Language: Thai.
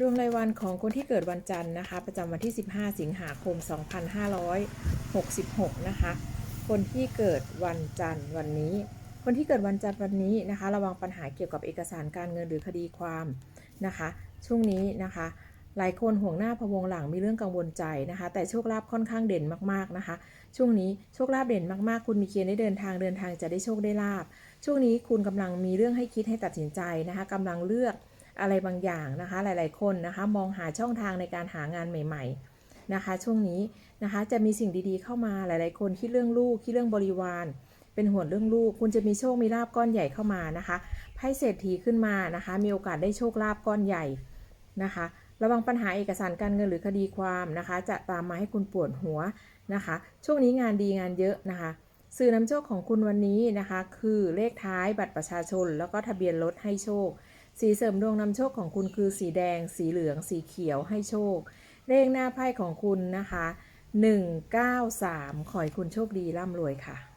ดวงรายวันของคนที่เกิดวันจันทร์นะคะ ประจำวันที่ 15 สิงหาคม 2566 นะคะ คนที่เกิดวันจันทร์วันนี้ คนที่เกิดวันจันทร์วันนี้นะคะ ระวังปัญหาเกี่ยวกับเอกสารการเงินหรือคดีความนะคะ ช่วงนี้นะคะ หลายคนห่วงหน้าพะวงหลังมีเรื่องกังวลใจนะคะ แต่โชคลาภค่อนข้างเด่นมากๆนะคะ ช่วงนี้โชคลาภเด่นมากๆ คุณมีเกณฑ์ได้เดินทางเดินทางจะได้โชคได้ลาบช่วงนี้คุณกำลังมีเรื่องให้คิดให้ตัดสินใจนะคะกำลังเลือก อะไรบางอย่างนะคะ หลายๆ คนนะคะ มองหาช่องทางในการหางานใหม่ ๆนะคะ ช่วงนี้นะคะจะมีสิ่งดีๆเข้ามาหลาย ๆ คนคิดเรื่องลูกคิดเรื่องบริวารเป็นห่วงเรื่องลูก คุณจะมีโชคมีลาบก้อนใหญ่เข้ามานะคะไพ่เศรษฐีขึ้นมานะคะ มีโอกาสได้โชคลาภก้อนใหญ่นะคะ ระวังปัญหาเอกสารการเงินหรือคดีความนะคะ จะตามมาให้คุณปวดหัวนะคะ ช่วงนี้งานดีงานเยอะนะคะ สื่อนำโชคของคุณวันนี้นะคะ คือเลขท้ายบัตรประชาชน แล้วก็ทะเบียนรถให้โชค สีเสริมดวงนำโชคของคุณคือสีแดง สีเหลือง สีเขียวให้โชค เลขหน้าไพ่ของคุณนะคะ 193 ขอให้คุณโชคดีร่ำรวยค่ะ